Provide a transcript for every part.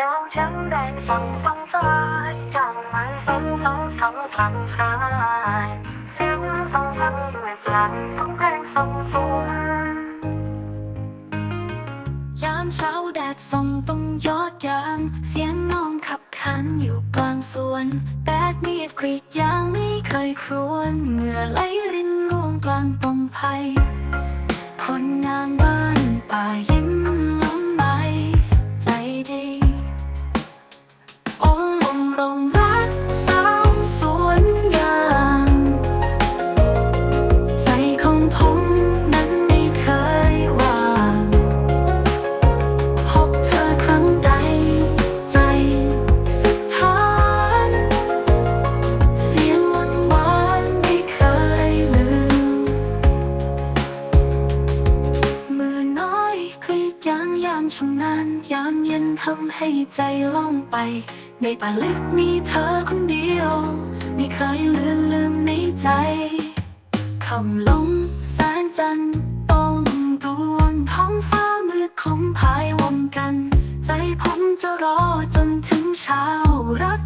ยามฉันได้ฟังฟังสายจากมันซ้ำซ้ำซ้ำซ้ำซ้ำเสียงซ้ำซ้ำด้วยสียงส่งเพลงส่งสวนยามเช้าแดดส่องต้องยอดยางเสียงน้องขับขันอยู่กลางสวนแบดมีดกรีดยางไม่เคยครวนเหงื่อไหลรินร่วงกลางตรงไผ่คนงาน ชำนาญยามเย็นทำให้ใจล่องไป ในป่าลึกมีเธอคนเดียว ไม่เคยลืมลืมในใจคำลงแสงจันทร์ต้องดวงท้องฟ้ามืดคงพายวงกัน ใจผมจะรอจนถึงเช้ารัก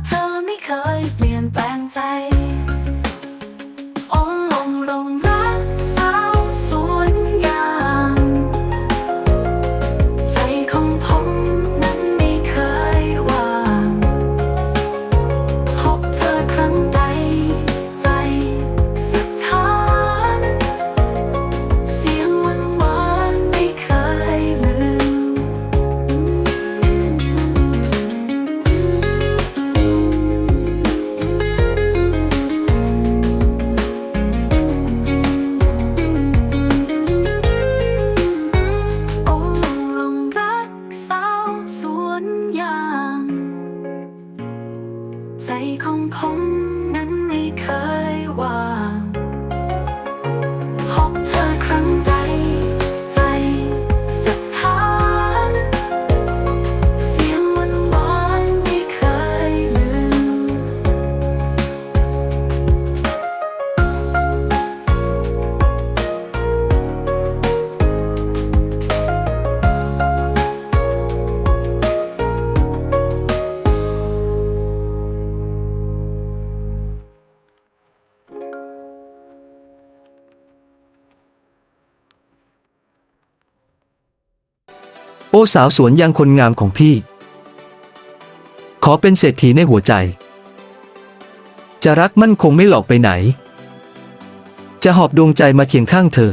ใจของผมนั้นไม่เคยวาง โอ้สาวสวนยางคนงามของพี่ ขอเป็นเศรษฐีในหัวใจ จะรักมั่นคงไม่หลอกไปไหน จะหอบดวงใจมาเคียงข้างเธอ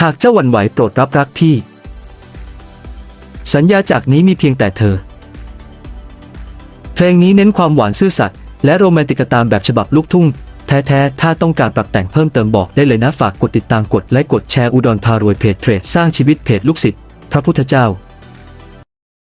หากเจ้าหวั่นไหวโปรดรับรักพี่ สัญญาจากนี้มีเพียงแต่เธอ เพลงนี้เน้นความหวานซื่อสัตย์และโรแมนติกตามแบบฉบับลูกทุ่ง แท้ๆ ถ้าต้องการปรับแต่งเพิ่มเติมบอกได้เลยนะฝากกดติดตามกดไลค์กดแชร์อุดรพารวยเพจเทรดสร้างชีวิตเพจลูกศิษย์พระพุทธเจ้า